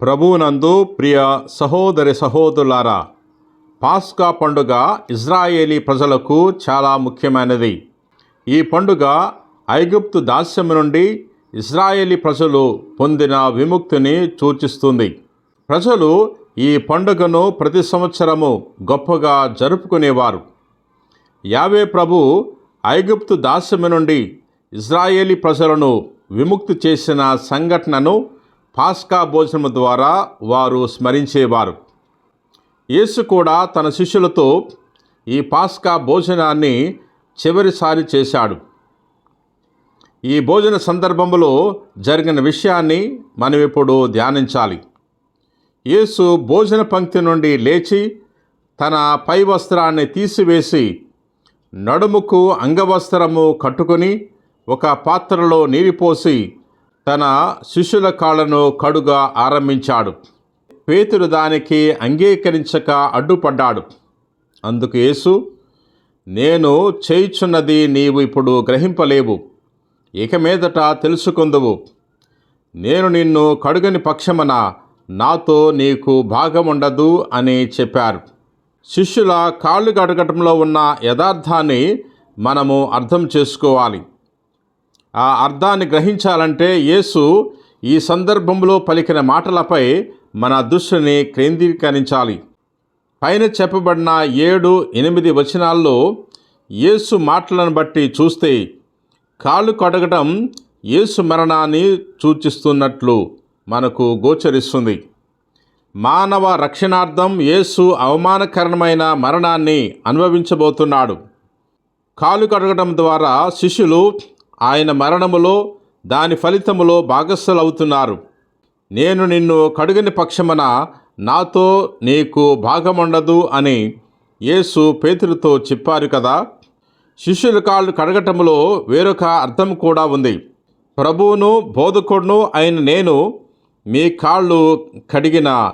ప్రభువునందు ప్రియ సహోదరి సహోదరులారా పాస్కా పండుగ ఇజ్రాయేలీ ప్రజలకు చాలా ముఖ్యమైనది. ఈ పండుగ ఐగుప్తు దాస్యం నుండి ఇజ్రాయేలీ ప్రజలు పొందిన విముక్తిని సూచిస్తుంది. ప్రజలు ఈ పండుగను ప్రతి సంవత్సరము గొప్పగా జరుపుకునేవారు. యావే ప్రభు ఐగుప్తు దాస్యము నుండి ఇజ్రాయేలీ ప్రజలను విముక్తి చేసిన సంఘటనను పాస్కా భోజనం ద్వారా వారు స్మరించేవారు. యేసు కూడా తన శిష్యులతో ఈ పాస్కా భోజనాన్ని చివరిసారి చేశాడు. ఈ భోజన సందర్భంలో జరిగిన విషయాన్ని మనం ఇప్పుడు ధ్యానించాలి. యేసు భోజన పంక్తి నుండి లేచి తన పై వస్త్రాన్ని తీసివేసి నడుముకు అంగవస్త్రము కట్టుకొని ఒక పాత్రలో నీరు పోసి తన శిష్యుల కాళ్ళను కడుగా ఆరంభించాడు. పేతురు దానికి అంగీకరించక అడ్డుపడ్డాడు. అందుకు యేసు నేను చేయుచున్నది నీవు ఇప్పుడు గ్రహింపలేవు. ఇక మీదట తెలుసుకుందువు. నేను నిన్ను కడుగని పక్షమన నాతో నీకు భాగముండదు అని చెప్పారు. శిష్యుల కాళ్ళు కడగటంలో ఉన్న యథార్థాన్ని మనము అర్థం చేసుకోవాలి. ఆ అర్థాన్ని గ్రహించాలంటే యేసు ఈ సందర్భంలో పలికిన మాటలపై మన దృష్టిని కేంద్రీకరించాలి. పైన చెప్పబడిన ఏడు ఎనిమిది వచనాల్లో యేసు మాటలను బట్టి చూస్తే కాళ్ళు కడగటం యేసు మరణాన్ని సూచిస్తున్నట్లు మనకు గోచరిస్తుంది. మానవ రక్షణార్థం యేసు అవమానకరమైన మరణాన్ని అనుభవించబోతున్నాడు. కాలు కడగడం ద్వారా శిష్యులు ఆయన మరణములో దాని ఫలితములో భాగస్సులవుతున్నారు నేను నిన్ను కడుగని పక్షమన నాతో నీకు భాగముండదు అని యేసు పేతురుతో చెప్పారు కదా. శిష్యుల కాళ్ళు కడగటంలో వేరొక అర్థం కూడా ఉంది. ప్రభువును బోధకుడును అయిన నేను మీ కాళ్ళు కడిగిన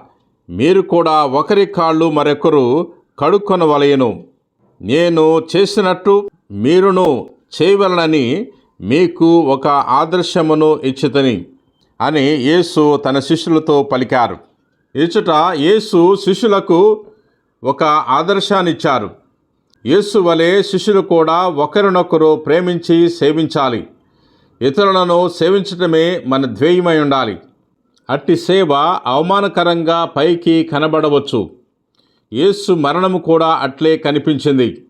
మీరు కూడా ఒకరి కాళ్ళు మరొకరు కడుక్కొనవలయను నేను చేసినట్టు మీరును చేయవలనని మీకు ఒక ఆదర్శమును ఇచ్చితని అని యేసు తన శిష్యులతో పలికారు. ఇచ్చుట యేసు శిష్యులకు ఒక ఆదర్శాన్ని ఇచ్చారు యేసు వలె శిష్యులు కూడా ఒకరినొకరు ప్రేమించి సేవించాలి. ఇతరులను సేవించటమే మన ధ్యేయమై ఉండాలి. అట్టి సేవ అవమానకరంగా పైకి కనబడవచ్చు. యేసు మరణము కూడా అట్లే కనిపించింది.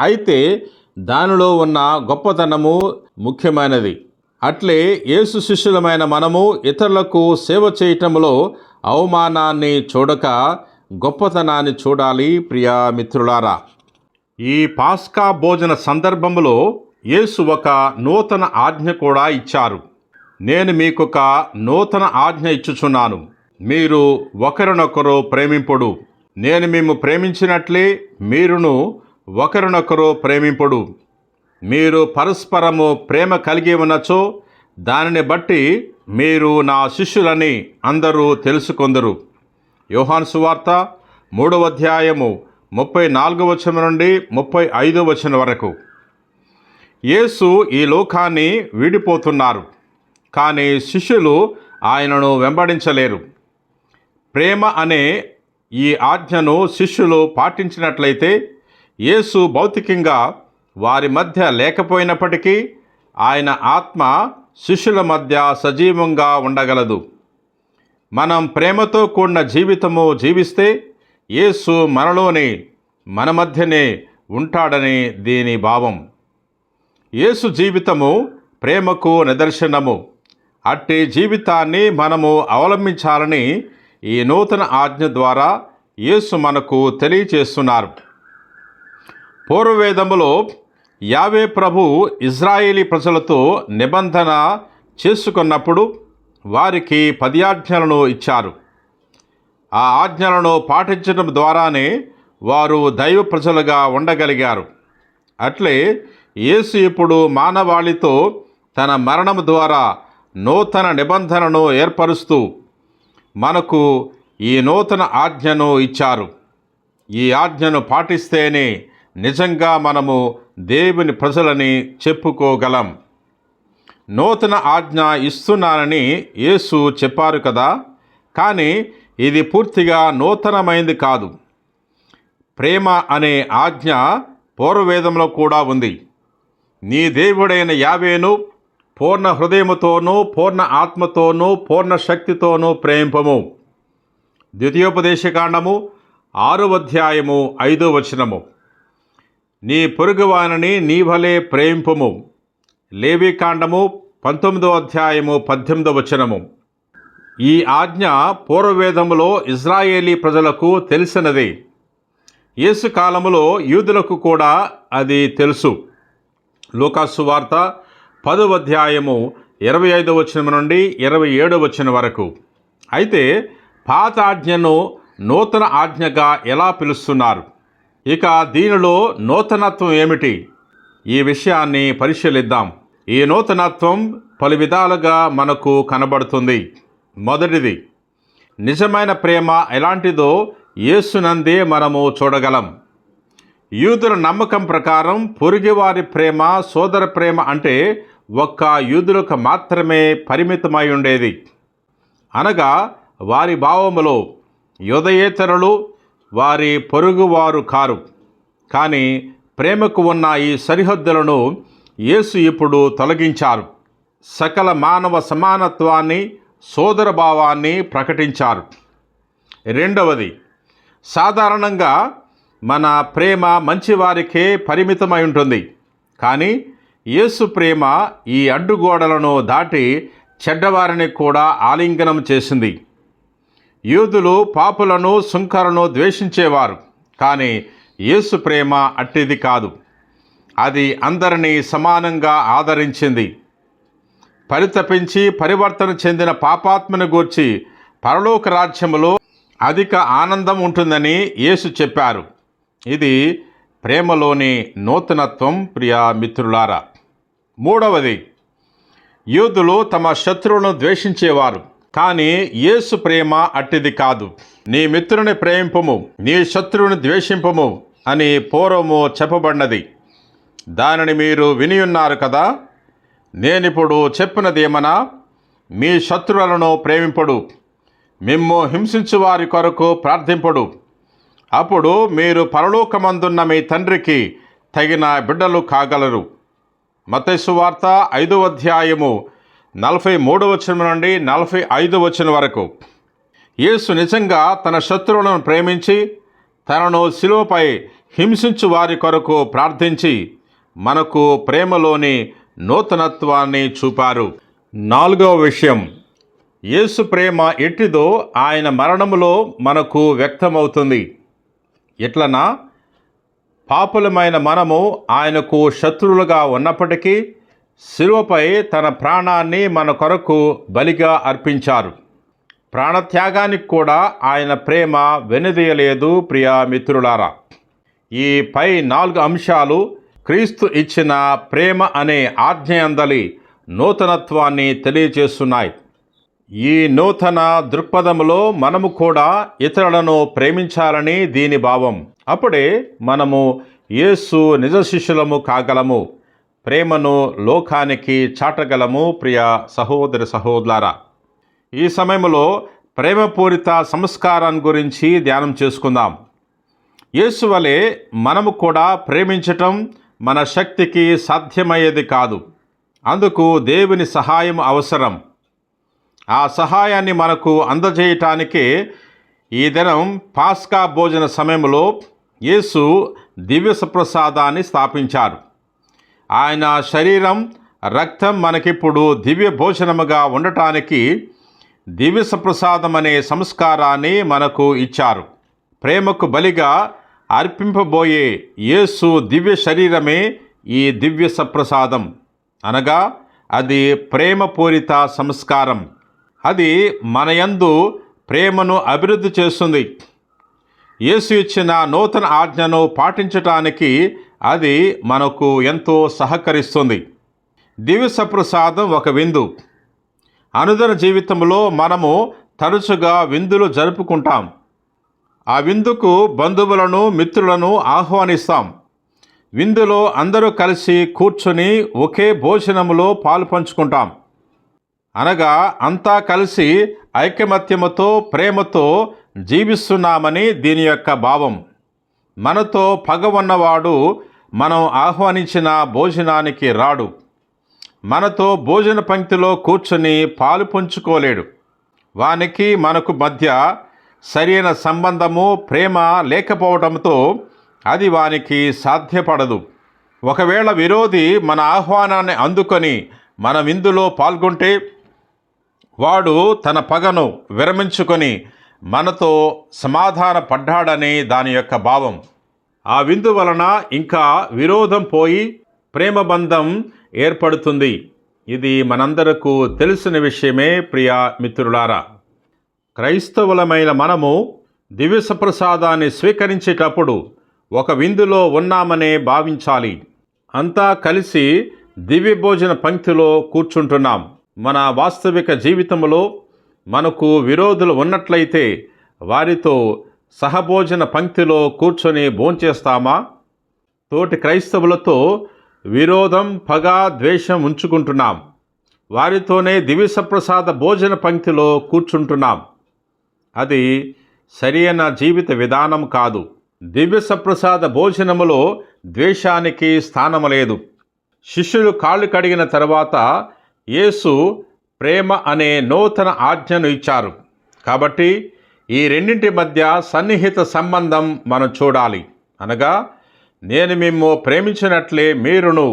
అయితే దానిలో ఉన్న గొప్పతనము ముఖ్యమైనది. అట్లే యేసు శిష్యులమైన మనము ఇతరులకు సేవ చేయటంలో అవమానాన్ని చూడక గొప్పతనాన్ని చూడాలి ప్రియా మిత్రులారా. ఈ పాస్కా భోజన సందర్భంలో యేసు ఒక నూతన ఆజ్ఞ కూడా ఇచ్చారు. నేను మీకొక నూతన ఆజ్ఞ ఇచ్చుచున్నాను. మీరు ఒకరినొకరు ప్రేమింపుడు. నేను మేము ప్రేమించినట్లే మీరును ఒకరినొకరు ప్రేమింపుడు. మీరు పరస్పరము ప్రేమ కలిగి ఉన్నచో దానిని బట్టి మీరు నా శిష్యులని అందరూ తెలుసుకొందరు. యోహాన్ సువార్త మూడవ అధ్యాయము ముప్పై నాలుగవ వచనం నుండి ముప్పై ఐదో వచనం వరకు. యేసు ఈ లోకాన్ని వీడిపోతున్నారు కానీ శిష్యులు ఆయనను వెంబడించలేరు. ప్రేమ అనే ఈ ఆజ్ఞను శిష్యులు పాటించినట్లయితే యేసు భౌతికంగా వారి మధ్య లేకపోయినప్పటికీ ఆయన ఆత్మ శిష్యుల మధ్య సజీవంగా ఉండగలదు. మనం ప్రేమతో కూడిన జీవితము జీవిస్తే యేసు మనలోనే మన మధ్యనే ఉంటాడని దీని భావం. యేసు జీవితము ప్రేమకు నిదర్శనము. అట్టి జీవితాన్ని మనము అవలంబించాలని ఈ నూతన ఆజ్ఞ ద్వారా యేసు మనకు తెలియచేస్తున్నారు పూర్వవేదములో యావే ప్రభు ఇజ్రాయేలీ ప్రజలతో నిబంధన చేసుకున్నప్పుడు వారికి పది ఆజ్ఞలను ఇచ్చారు. ఆ ఆజ్ఞలను పాటించడం ద్వారానే వారు దైవ ప్రజలుగా ఉండగలిగారు. అట్లే యేసు ఇప్పుడు మానవాళితో తన మరణం ద్వారా నూతన నిబంధనను ఏర్పరుస్తూ మనకు ఈ నూతన ఆజ్ఞను ఇచ్చారు. ఈ ఆజ్ఞను పాటిస్తేనే నిజంగా మనము దేవుని ప్రజలని చెప్పుకోగలం. నూతన ఆజ్ఞ ఇస్తున్నానని యేసు చెప్పారు కదా. కానీ ఇది పూర్తిగా నూతనమైంది కాదు. ప్రేమ అనే ఆజ్ఞ పూర్వవేదంలో కూడా ఉంది. నీ దేవుడైన యావేను పూర్ణ హృదయముతోనూ పూర్ణ ఆత్మతోనూ పూర్ణ శక్తితోనూ ప్రేమింపము. ద్వితీయోపదేశకాండము ఆరో అధ్యాయము ఐదో వచనము. నీ పొరుగువానని నీ వలె ప్రేమింపము. లేవికాండము పంతొమ్మిదో అధ్యాయము పద్దెనిమిదో వచనము. ఈ ఆజ్ఞ పూర్వవేదములో ఇజ్రాయేలీ ప్రజలకు తెలిసినది. యేసు కాలములో యూదులకు కూడా అది తెలుసు. లోకాసు వార్త పదవ అధ్యాయము ఇరవై ఐదవ వచనం నుండి ఇరవై ఏడవ వచనం వరకు. అయితే పాత ఆజ్ఞను నూతన ఆజ్ఞగా ఎలా పిలుస్తున్నారు? ఇక దీనిలో నూతనత్వం ఏమిటి? ఈ విషయాన్ని పరిశీలిద్దాం. ఈ నూతనత్వం పలు విధాలుగా మనకు కనబడుతుంది. మొదటిది నిజమైన ప్రేమ ఎలాంటిదో యేసునందే మనము చూడగలం. యూదుల నమ్మకం ప్రకారం పొరుగువారి ప్రేమ సోదర ప్రేమ అంటే ఒక్క యూదులకు మాత్రమే పరిమితమై ఉండేది. అనగా వారి భావములో యుదయేతరులు వారి పొరుగువారు కారు. కానీ ప్రేమకు ఉన్న ఈ సరిహద్దులను యేసు ఇప్పుడు తొలగించారు. సకల మానవ సమానత్వాన్ని సోదర భావాన్ని ప్రకటించారు. రెండవది సాధారణంగా మన ప్రేమ మంచివారికే పరిమితమై ఉంటుంది. కానీ యేసు ప్రేమ ఈ అడ్డుగోడలను దాటి చెడ్డవారిని కూడా ఆలింగనం చేసింది. యూదులు పాపులను సుంకరను ద్వేషించేవారు. కానీ యేసు ప్రేమ అట్టిది కాదు. అది అందరినీ సమానంగా ఆదరించింది. పరితపించి పరివర్తన చెందిన పాపాత్మను గూర్చి పరలోక రాజ్యములో అధిక ఆనందం ఉంటుందని యేసు చెప్పారు. ఇది ప్రేమలోని నూతనత్వం ప్రియా మిత్రులారా. మూడవది యూదులు తమ శత్రువులను ద్వేషించేవారు. కానీ యేసు ప్రేమ అట్టిది కాదు. నీ మిత్రుని ప్రేమింపము నీ శత్రువుని ద్వేషింపము అని పూర్వము చెప్పబడినది. దానిని మీరు వినియున్నారు కదా? నేనిప్పుడు చెప్పినదేమనా? మీ శత్రువులను ప్రేమింపడు మిమ్ము హింసించు వారి కొరకు ప్రార్థింపడు. అప్పుడు మీరు పరలోకమందున్న మీ తండ్రికి తగిన బిడ్డలు కాగలరు. మతస్సు వార్త ఐదో అధ్యాయము నలభై మూడో వచనం నుండి నలభై ఐదు వచనం వరకు. యేసు నిజంగా తన శత్రువులను ప్రేమించి తనను శిలువపై హింసించు వారి కొరకు ప్రార్థించి మనకు ప్రేమలోని నూతనత్వాన్ని చూపారు. నాలుగవ విషయం యేసు ప్రేమ ఎట్టిదో ఆయన మరణములో మనకు వ్యక్తమవుతుంది. ఎట్లనా? పాపులమైన మనము ఆయనకు శత్రువులుగా ఉన్నప్పటికీ శిలువపై తన ప్రాణాన్ని మన కొరకు బలిగా అర్పించారు. ప్రాణత్యాగానికి కూడా ఆయన ప్రేమ వెనుదీయలేదు ప్రియా మిత్రులారా. ఈ పై నాలుగు అంశాలు క్రీస్తు ఇచ్చిన ప్రేమ అనే ఆజ్ఞయందలి నూతనత్వాన్ని తెలియజేస్తున్నాయి. ఈ నూతన దృక్పథములో మనము కూడా ఇతరులను ప్రేమించాలని దీని భావం. అప్పుడే మనము యేసు నిజ శిష్యులము కాగలము. ప్రేమను లోకానికి చాటగలము ప్రియ సహోదరి సహోదరా ఈ సమయంలో ప్రేమపూరిత సంస్కారం గురించి ధ్యానం చేసుకుందాం. యేసు వలె మనము కూడా ప్రేమించటం మన శక్తికి సాధ్యమయ్యేది కాదు. అందుకు దేవుని సహాయం అవసరం. ఆ సహాయాన్ని మనకు అందజేయటానికే ఈ దినం పాస్కా భోజన సమయంలో యేసు దివ్య ప్రసాదాన్ని స్థాపించారు. ఆయన శరీరం రక్తం మనకిప్పుడు దివ్య భోజనముగా ఉండటానికి దివ్య సప్రసాదం అనే సంస్కారాన్ని మనకు ఇచ్చారు. ప్రేమకు బలిగా అర్పింపబోయే యేసు దివ్య శరీరమే ఈ దివ్య సప్రసాదం అనగా అది ప్రేమపూరిత సంస్కారం. అది మనయందు ప్రేమను అభివృద్ధి చేస్తుంది. యేసు ఇచ్చిన నూతన ఆజ్ఞను పాటించటానికి అది మనకు ఎంతో సహకరిస్తుంది. దివ్య సప్రసాదం ఒక విందు. అనుదిన జీవితంలో మనము తరచుగా విందులు జరుపుకుంటాం. ఆ విందుకు బంధువులను మిత్రులను ఆహ్వానిస్తాం. విందులో అందరూ కలిసి కూర్చొని ఒకే భోజనములో పాలు పంచుకుంటాం. అనగా అంతా కలిసి ఐకమత్యముతో ప్రేమతో జీవిస్తున్నామని దీని యొక్క భావం. మనతో పగ ఉన్నవాడు మనం ఆహ్వానించిన భోజనానికి రాడు. మనతో భోజన పంక్తిలో కూర్చుని పాలు పంచుకోలేడు. వానికి మనకు మధ్య సరైన సంబంధము ప్రేమ లేకపోవడంతో అది వానికి సాధ్యపడదు. ఒకవేళ విరోధి మన ఆహ్వానాన్ని అందుకొని మన విందులో పాల్గొంటే వాడు తన పగను విరమించుకొని మనతో సమాధాన పడ్డాడని దాని యొక్క భావం. ఆ విందు వలన ఇంకా విరోధం పోయి ప్రేమ బంధం ఏర్పడుతుంది. ఇది మనందరకు తెలిసిన విషయమే ప్రియా మిత్రులారా. క్రైస్తవులమైన మనము దివ్య ప్రసాదాన్ని స్వీకరించేటప్పుడు ఒక విందులో ఉన్నామనే భావించాలి. అంతా కలిసి దివ్య భోజన పంక్తిలో కూర్చుంటున్నాం. మన వాస్తవిక జీవితంలో మనకు విరోధులు ఉన్నట్లయితే వారితో సహభోజన పంక్తిలో కూర్చొని భోంచేస్తామా? తోటి క్రైస్తవులతో విరోధం పగ ద్వేషం ఉంచుకుంటున్నాం. వారితోనే దివిసప్రసాద భోజన పంక్తిలో కూర్చుంటున్నాం. అది సరియైన జీవిత విధానం కాదు. దివ్యసప్రసాద భోజనములో ద్వేషానికి స్థానం లేదు శిష్యులు కాళ్ళు కడిగిన తర్వాత యేసు ప్రేమ అనే నూతన ఆజ్ఞను ఇచ్చారు. కాబట్టి ఈ రెండింటి మధ్య సన్నిహిత సంబంధం మనం చూడాలి. అనగా నేను మేము ప్రేమించినట్లే మీరును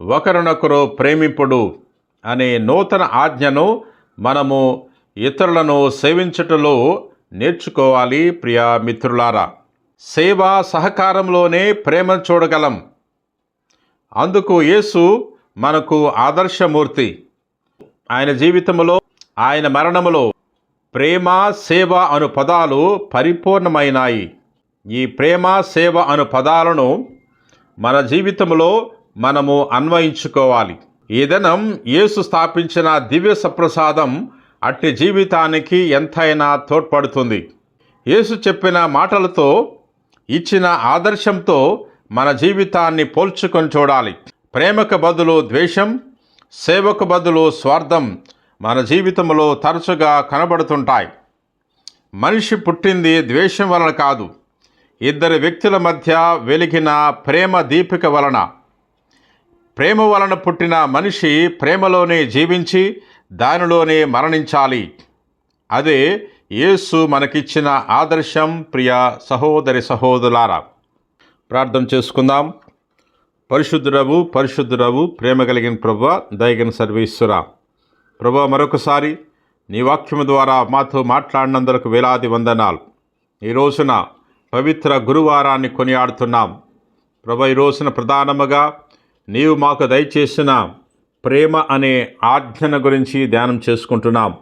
ఒకరినొకరు ప్రేమింపుడు అనే నూతన ఆజ్ఞను మనము ఇతరులను సేవించటంలో నేర్చుకోవాలి ప్రియా మిత్రులారా. సేవా సహకారంలోనే ప్రేమ చూడగలం. అందుకు యేసు మనకు ఆదర్శమూర్తి. ఆయన జీవితంలో ఆయన మరణములో ప్రేమ సేవ అను పదాలు పరిపూర్ణమైనాయి. ఈ ప్రేమ సేవ అను పదాలను మన జీవితంలో మనము అన్వయించుకోవాలి. ఈ దినం యేసు స్థాపించిన దివ్య సప్రసాదం అట్టి జీవితానికి ఎంతైనా తోడ్పడుతుంది. యేసు చెప్పిన మాటలతో ఇచ్చిన ఆదర్శంతో మన జీవితాన్ని పోల్చుకొని చూడాలి. ప్రేమకు బదులు ద్వేషం సేవకు బదులు స్వార్థం మన జీవితంలో తరచుగా కనబడుతుంటాయి. మనిషి పుట్టింది ద్వేషం వలన కాదు. ఇద్దరు వ్యక్తుల మధ్య వెలిగిన ప్రేమ దీపిక వలన. ప్రేమ వలన పుట్టిన మనిషి ప్రేమలోనే జీవించి దానిలోనే మరణించాలి. అదే యేసు మనకిచ్చిన ఆదర్శం ప్రియ సహోదరి సహోదరులారా. ప్రార్థన చేసుకుందాం. పరిశుద్ధురవు పరిశుద్ధురవు ప్రేమ కలిగిన ప్రభు దయగిన సర్వేశ్వర. ప్రభా మరొకసారి నీ వాక్యము ద్వారా మాతో మాట్లాడినందుకు వేలాది వందనాలు. ఈ రోజున పవిత్ర గురువారాన్ని కొనియాడుతున్నాం. ప్రభ ఈ రోజున ప్రధానముగా నీవు మాకు దయచేసిన ప్రేమ అనే ఆజ్ఞన గురించి ధ్యానం చేసుకుంటున్నాం.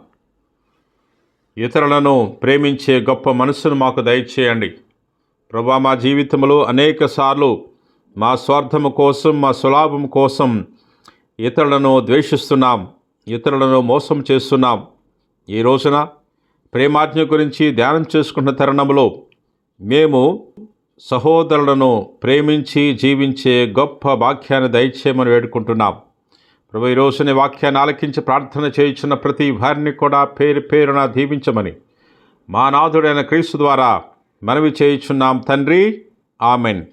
ఇతరులను ప్రేమించే గొప్ప మనసును మాకు దయచేయండి. ప్రభా మా జీవితంలో అనేక సార్లు మా స్వార్థము కోసం మా సులాభం కోసం ఇతరులను ద్వేషిస్తున్నాం. ఇతరులను మోసం చేస్తున్నాం. ఈ రోజున ప్రేమాజ్ఞ గురించి ధ్యానం చేసుకున్న తరుణంలో మేము సహోదరులను ప్రేమించి జీవించే గొప్ప వాక్యాన్ని దయచేయమని వేడుకుంటున్నాం. ప్రభు ఈ రోజుని వాక్యాన్ని ఆలకించి ప్రార్థన చేయించిన ప్రతి వారిని కూడా పేరు పేరున దీవించమని మా నాథుడైన క్రీస్తు ద్వారా మనవి చేయుచున్నాం. తండ్రి ఆమెన్.